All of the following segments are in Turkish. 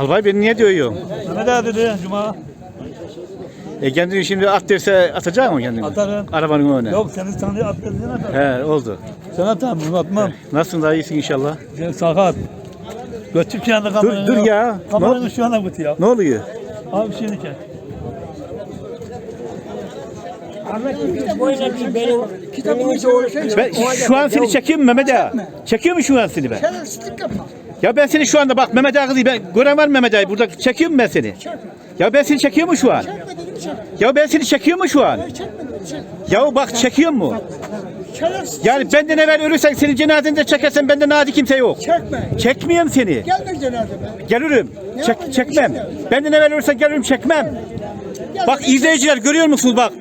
Albay beni niye dövüyorsun? Mehmet abi dedi Cuma. E kendini şimdi at derse atacak mı kendini? Atarım. Arabanın önüne. Yok seni tanıyor at dedi sen atar. He oldu. Sen atar bunu atmam. Nasılsın daha iyisin inşallah. Sen sakat. Götür şu anda kameranı. dur ya. Kameranı şu anda götür ya. Ne oluyor? Abi şimdi çek. Ben şu an seni çekiyorum Mehmet Ağa. Çekiyor mu şu an seni ben? Şerefsizlik yapma. Ya ben seni şu anda bak Mehmet Ağa kızı ben gören var mı Mehmet Ağa burada çekiyorum ben seni. Ya ben seni çekiyor mu şu an? Çekme dedim çek. Ya ben seni çekiyor mu şu an? Çekme dedim çek. Ya bak çekiyor mu? Şerefsiz. Yani benden evvel ölürsen senin cenazende çekersen benden adi kimse yok. Çekme. Çekmiyorum seni. Gelme cenazeme. Gelirim. Çek, yapacaksın çekmem. şimdi? Benden evvel ölürsen gelirim çekmem. Bak izleyiciler görüyor musunuz bak.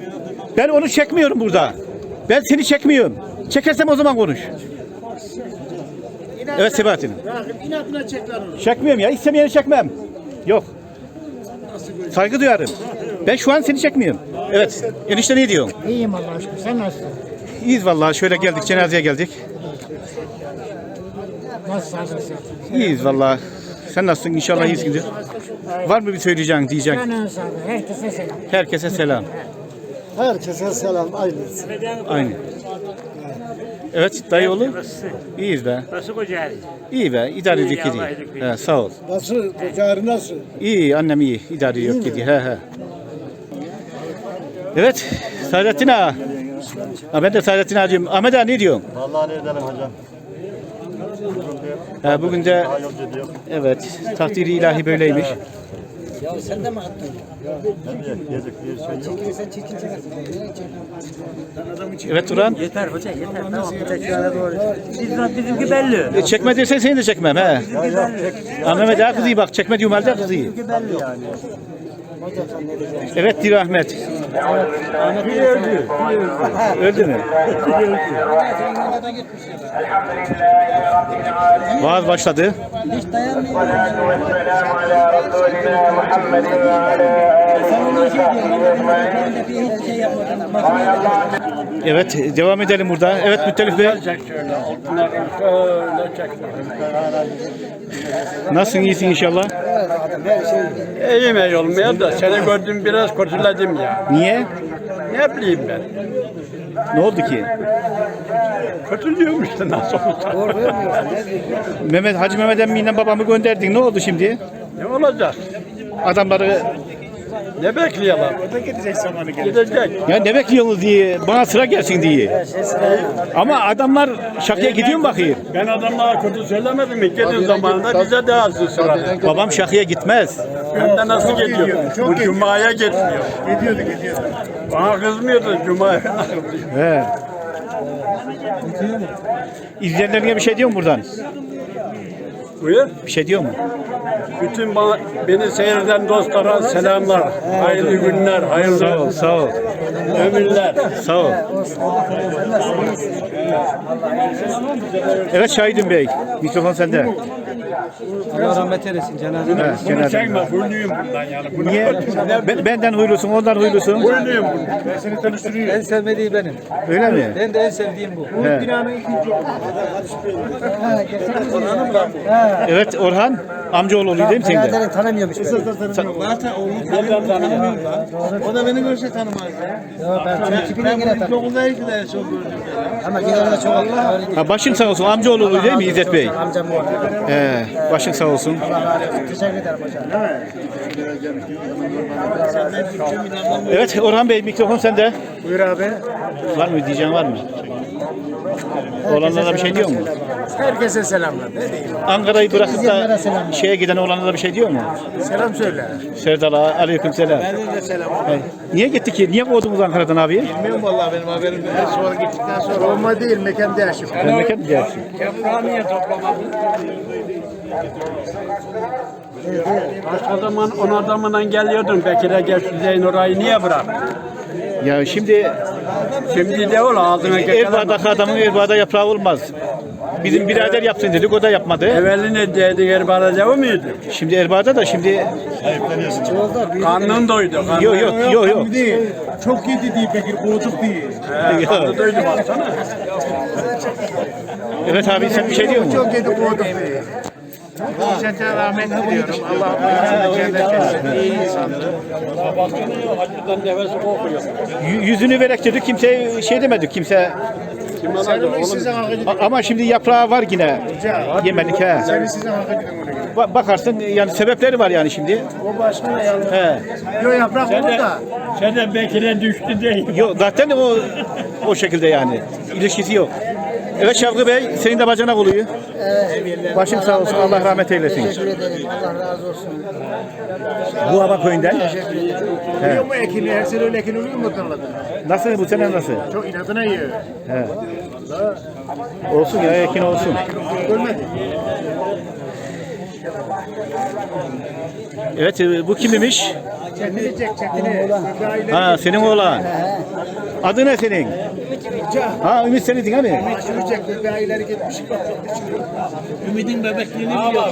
Ben onu çekmiyorum burada. Ben seni çekmiyorum. Çekersem o zaman konuş. Evet Sebahattin. İnatına çekler onu. Çekmiyorum ya. İstemeyeni çekmem. Yok. Saygı duyarım. Ben şu an seni çekmiyorum. Evet. Enişte ne diyorsun? İyiyim Allah aşkına. Sen nasılsın? İyiyiz vallahi. Şöyle geldik. Cenazeye geldik. Nasıl sağlıksın? İyiyiz vallahi. Sen nasılsın? İnşallah iyisindir. Var mı bir söyleyeceğin, diyeceğin? Canın sağlığı. Herkese selam. Herkese selam. Herkese selam. Aynısı. Aynı. Evet dayıoğlu. İyiyiz be. Nasıl kocaeli? İyi be. İdare İyi, ediyor versin. He, sağ ol. Nasıl? Kocarı nasıl? İyi annem iyi. İdare yok gidiyor. He he. Evet. Saadettin ağa. Ha, ben de Saadettin ağa diyorum. Ahmet ağa ne diyorsun? Vallahi ne edelim hocam. Ha, bugün de evet takdiri ilahi böyleymiş. Ya sen de mi attın? Tabii yazık bir şey yok. Sen çekin çekin. Evet Turan. Yeter hoca yeter. Tamam bu tekrara doğru. Biz, bizimki belli. E, çekme dersen seni de çekmem he. Mehmet ağa kızı iyi bak. Çekme diyorum halde kızı iyi. belli yani. Evet Dir Ahmet. öldü. Öldü mü? Vaaz başladı. Evet devam edelim burada. Evet Müttelif Bey. Nasılsın iyisin inşallah? İyiyim iyi olmaya da seni gördüm biraz kurtuladım ya. Niye? Ne bileyim ben. Ne oldu ki? Kurtuluyorum işte nasıl olsa. Mehmet Hacı Mehmet emmiyle babamı gönderdin. Ne oldu şimdi? Ne olacak? Adamları Ne bekliyorlar? Gidecek zamanı Gidecek. ya ne bekliyorsunuz diye bana sıra gelsin diye. Ama adamlar şakaya gidiyor mu bakayım? Ben adamlara kötü söylemedim mi? Gelin zamanında bize de azdı sıra. Babam şakaya gitmez. Hem de nasıl gidiyor? Bu cumaya gitmiyor. Gidiyordu gidiyordu. Bana kızmıyordu cumaya. He. İzleyenlerine bir şey diyor mu buradan? Buyur. Bir şey diyor mu? Bütün bana, beni seyreden dostlara selamlar. Hayırlı günler, Sağ hayırlı ol, sağ ol. ömürler. Sağ ol. Evet Şahidin Bey, mikrofon sende. Allah rahmet eylesin cenaze. Evet, Bunu cenaze. çekme, huyluyum bundan yani. Bunu Niye? Ben- benden huylusun, ondan huylusun. Huyluyum bundan. En sevmediği benim. Öyle mi? Ben de en sevdiğim bu. He. Evet Orhan, amcaoğlu oluyor değil mi senin de? tanımıyormuş beni. O da beni görse tanımaz. Yo, ben senin tipini Ben yine bunu tanıyorum. çok gördüm. Ama genelde çok Allah Ha, başın sağ olsun, amcaoğlu oluyor değil mi İzzet Bey? amcam bu arada. He, başın sağ olsun. Allah razı olsun. Teşekkür ederim hocam. Evet Orhan Bey, mikrofon sende. Buyur abi. Var mı, diyeceğin var mı? Oğlanlara bir şey diyor mu? Herkese selamlar. Ne diyeyim? Ankara'yı bırakıp da şeye giden oğlanlara bir şey diyor mu? Selam söyle. Serdal'a aleyküm selam. Benim de selam. He. Niye gitti ki? Niye kovdunuz Ankara'dan abi? Bilmiyorum vallahi benim haberim yok. Sonra gittikten sonra. Olma değil mekan değişim. Memleket mi dersin? Yaprağı niye toplamadın? Başka zaman on adamla geliyordun Bekir'e geç Hüseyin orayı niye bırak? Ya şimdi Şimdi de ol ağzına. Erbaa'daki adamın Erbaa'da yaprağı olmaz. Bizim birader yapsın dedik, o da yapmadı. Evveli ne dedi Erbaa'da devam mıydı? Şimdi Erbaa'da da şimdi Karnın doydu. Karnın yok yok yok yok. Değil. Çok yedi diye Bekir kovduk diye. He, karnı doydu baksana. Evet abi sen bir şey diyor musun? Çok yedi kovduk Geçen rahmet diliyorum. Allah hayatını cennet etsin. İyi insandı. Yüzünü verek dedik kimse şey demedik kimse. Senin. A- ama şimdi yaprağı var yine. Yemelik he. Senin. Ba- bakarsın yani sebepleri var yani şimdi. O başka yalnız? He. Yok yaprak olur da. Senden bekle düştü değil. Yok zaten o o şekilde yani. İlişkisi yok. Evet Şavkı Bey senin de bacanak oluyor. Başın sağ olsun Allah rahmet eylesin. Teşekkür ederim. Allah razı olsun. Bu Aba köyünden. Biliyor mu ekini? Her sene öyle ekin oluyor mu tarlada? Nasıl bu sene nasıl? Çok inadına yiyor. Olsun ya ekin olsun. Görmedi. Evet e, bu kimmiş? Kendini çek kendini. Ha senin oğlan. Adı ne senin? Ha Ümit senin değil mi? çek. Bir aileleri gitmiş. Ümidin bebekliğini biliyor.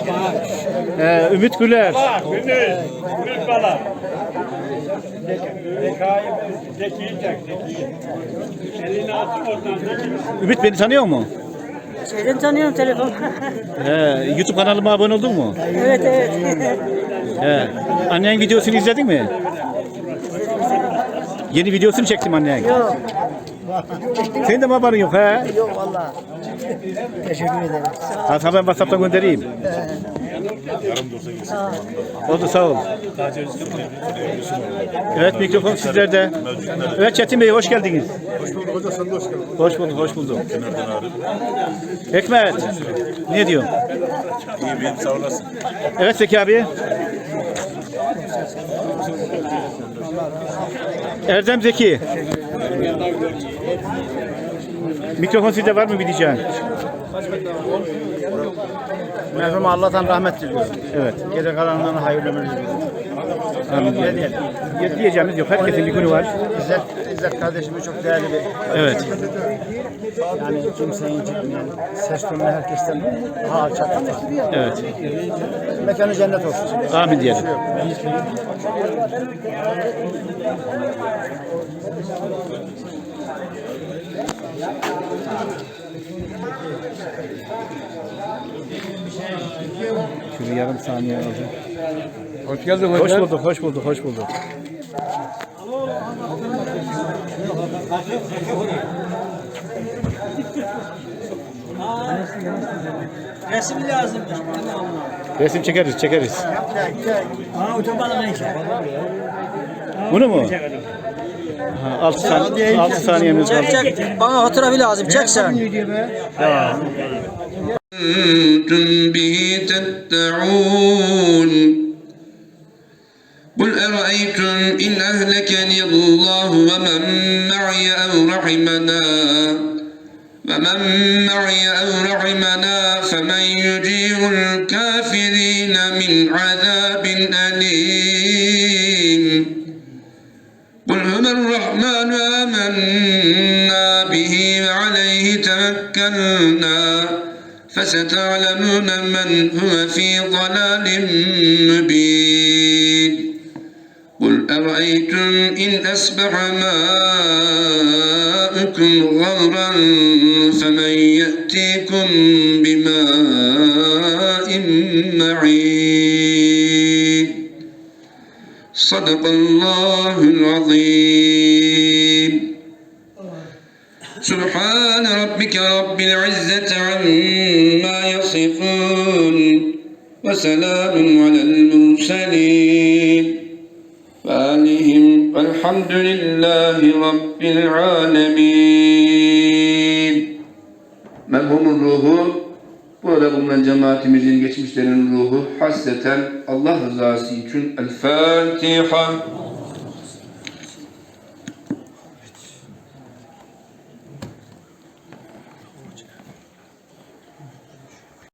Ee, Ümit Güler. Günü, günü bala. Ümit beni tanıyor mu? Şeyden tanıyorum telefon. He, YouTube kanalıma abone oldun mu? evet evet. He. Annen videosunu izledin mi? Yeni videosunu çektim annen. Yok. Senin de mi haberin yok he? Yok valla. Teşekkür ederim. Ha, sana ben WhatsApp'tan göndereyim. Oldu sağ ol. Evet mikrofon sizlerde. Evet Çetin Bey hoş geldiniz. Hoş bulduk hoca sen de hoş geldin. Hoş bulduk, hoş bulduk. Hikmet, ne diyorsun? İyi bir sağ olasın. Evet Zeki abi. Erdem Zeki. Mikrofon sizde var mı bir diyeceğin? Merhum Allah'tan rahmet diliyorum. Evet. Gece kalanlarına hayırlı ömür diliyorum. Amin. Diye- Diyeceğimiz yok. Herkesin bir günü var. İzzet, İzzet kardeşimiz çok değerli bir Evet. yani kimseyi incitmeyen, ses tonunu herkesten daha alçak tutan. Evet. Mekanı cennet olsun. Amin diyelim. Şunu yarım saniye alacağım. Hoş geldin Hoş bulduk, hoş bulduk, hoş bulduk. Resim lazım. Resim çekeriz, çekeriz. Aa otobanı neyse. Bunu mu? Ha, 6 saniye, 6 saniyemiz var. Çek. Bana hatıra bir lazım. Çek sen. كنتم به تدعون قل أرأيتم إن أهلكني الله ومن معي أو رحمنا؟ ومن معي أو رحمنا فمن يجير الكافرين من عذاب أليم. قل هو الرحمن آمنا به وعليه توكلنا. فستعلمون من هو في ضلال مبين. قل أرأيتم إن أصبح ماؤكم غورا فمن يأتيكم بماء معين. صدق الله العظيم. سبحان ربك رب العزة عما يصفون وسلام على المرسلين وآلهم والحمد لله رب العالمين Merhumun ruhu, burada bulunan cemaatimizin geçmişlerin ruhu hasreten Allah rızası için El Fatiha.